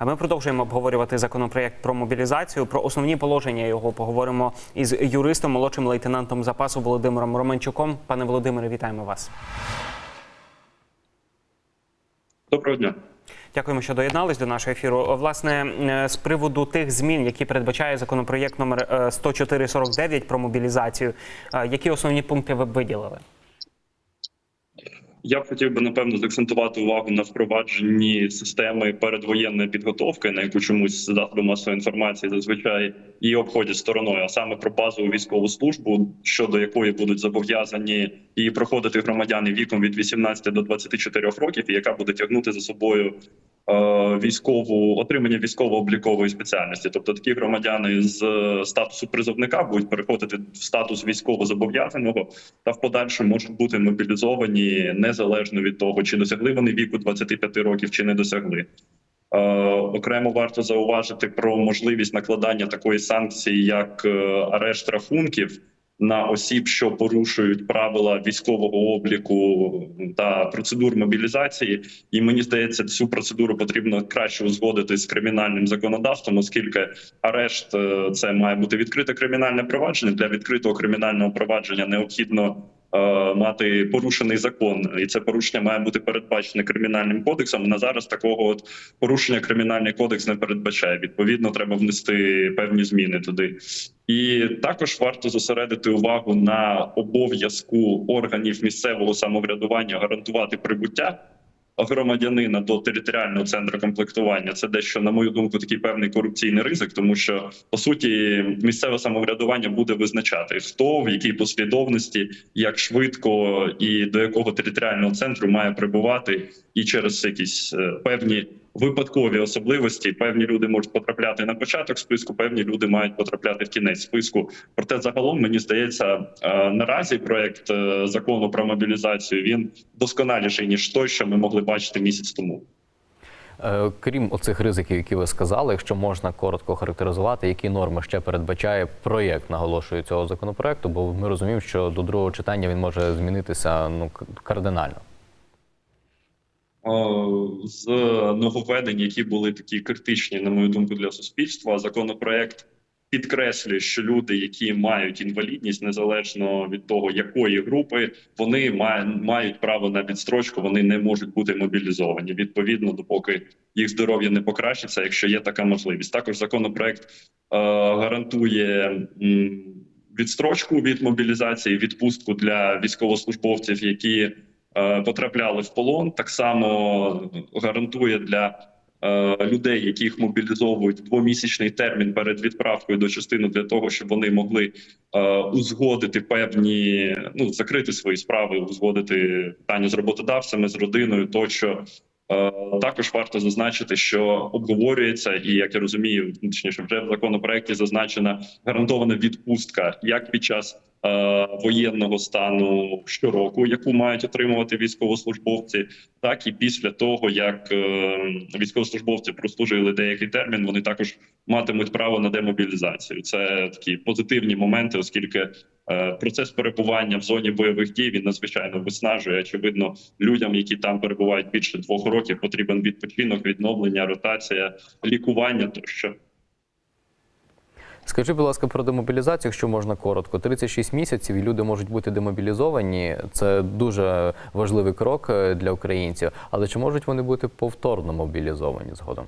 А ми продовжуємо обговорювати законопроєкт про мобілізацію. Про основні положення його поговоримо із юристом, молодшим лейтенантом запасу Володимиром Романчуком. Пане Володимире, вітаємо вас. Доброго дня. Дякуємо, що доєднались до нашого ефіру. Власне, е, з приводу тих змін, які передбачає законопроєкт номер е, 10449 про мобілізацію, е, які основні пункти ви б виділили? Я б хотів би напевно закцентувати увагу на впровадженні системи передвоєнної підготовки, на яку чомусь засоби масової інформації зазвичай і обходять стороною, а саме про базову військову службу, щодо якої будуть зобов'язані її проходити громадяни віком від 18 до 24 років, і яка буде тягнути за собою військову отримання військово-облікової спеціальності. Тобто такі громадяни з е, статусу призовника будуть переходити в статус військово-зобов'язаного та в подальшому можуть бути мобілізовані незалежно від того, чи досягли вони віку 25 років, чи не досягли. Е, окремо варто зауважити про можливість накладання такої санкції, як е, арешт рахунків на осіб, що порушують правила військового обліку та процедур мобілізації. І мені здається, цю процедуру потрібно краще узгодити з кримінальним законодавством, оскільки арешт е, це має бути відкрите кримінальне провадження. Для відкритого кримінального провадження необхідно мати порушений закон, і це порушення має бути передбачене кримінальним кодексом. На зараз такого от порушення кримінальний кодекс не передбачає. Відповідно, треба внести певні зміни туди. І також варто зосередити увагу на обов'язку органів місцевого самоврядування гарантувати прибуття громадянина до територіального центру комплектування. Це дещо, на мою думку, такий певний корупційний ризик, тому що по суті місцеве самоврядування буде визначати хто в якій послідовності, як швидко і до якого територіального центру має прибувати, і через якісь е, певні. Випадкові особливості певні люди можуть потрапляти на початок списку, певні люди мають потрапляти в кінець списку. Проте, загалом мені здається, е, наразі проект е, закону про мобілізацію він досконаліший ніж той, що ми могли бачити місяць тому. Е, Крім оцих ризиків, які ви сказали, якщо можна коротко характеризувати, які норми ще передбачає проєкт, наголошую цього законопроекту, бо ми розуміємо, що до другого читання він може змінитися ну кардинально. З нововведень, які були такі критичні, на мою думку, для суспільства. Законопроект підкреслює, що люди, які мають інвалідність, незалежно від того, якої групи, вони мають право на відстрочку, вони не можуть бути мобілізовані. Відповідно, допоки їх здоров'я не покращиться, якщо є така можливість. Також законопроект е, гарантує. Відстрочку від мобілізації, відпустку для військовослужбовців, які потрапляли в полон. Так само гарантує для е, людей, яких мобілізовують двомісячний термін перед відправкою до частини для того, щоб вони могли е, узгодити певні, ну закрити свої справи, узгодити питання з роботодавцями, з родиною, тощо. Е, Також варто зазначити, що обговорюється, і як я розумію, точніше вже в законопроекті зазначена гарантована відпустка як під час е, воєнного стану щороку, яку мають отримувати військовослужбовці, так і після того, як е, військовослужбовці прослужили деякий термін, вони також матимуть право на демобілізацію. Це такі позитивні моменти, оскільки е, процес перебування в зоні бойових дій він надзвичайно виснажує. Очевидно, людям, які там перебувають більше двох років, потрібен відпочинок, відновлення, ротація, лікування тощо. Скажи, будь ласка, про демобілізацію, якщо можна коротко. 36 місяців і люди можуть бути демобілізовані. Це дуже важливий крок е, для українців. Але чи можуть вони бути повторно мобілізовані згодом?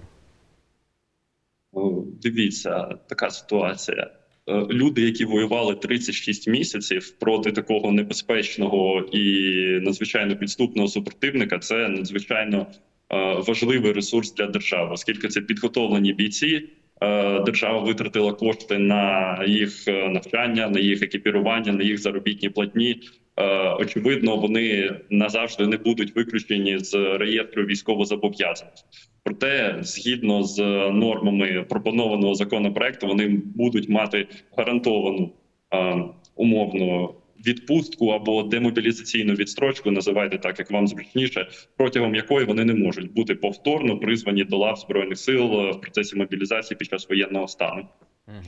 Дивіться, така ситуація. Е, Люди, які воювали 36 місяців проти такого небезпечного і надзвичайно підступного супротивника, це надзвичайно е, важливий ресурс для держави, оскільки це підготовлені бійці. Е, Держава витратила кошти на їх е, навчання, на їх екіпірування, на їх заробітні платні. Е, Очевидно, вони назавжди не будуть виключені з реєстру військовозобов'язаних. Проте, згідно з нормами пропонованого законопроекту, вони будуть мати гарантовану умовно відпустку або демобілізаційну відстрочку, називайте так, як вам зручніше, протягом якої вони не можуть бути повторно призвані до лав збройних сил е, в процесі мобілізації під час воєнного стану.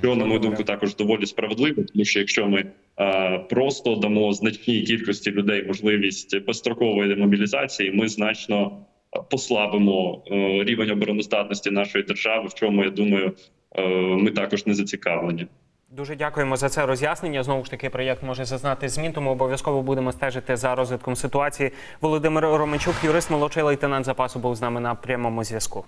Що на мою думку також доволі справедливо, тому що якщо ми е, просто дамо значній кількості людей можливість безстрокової демобілізації, ми значно послабимо е, рівень обороноздатності нашої держави, в чому я думаю, е, ми також не зацікавлені. Дуже дякуємо за це роз'яснення. Знову ж таки, проєкт може зазнати змін, тому обов'язково будемо стежити за розвитком ситуації. Володимир Романчук, юрист, молодший лейтенант запасу, був з нами на прямому зв'язку.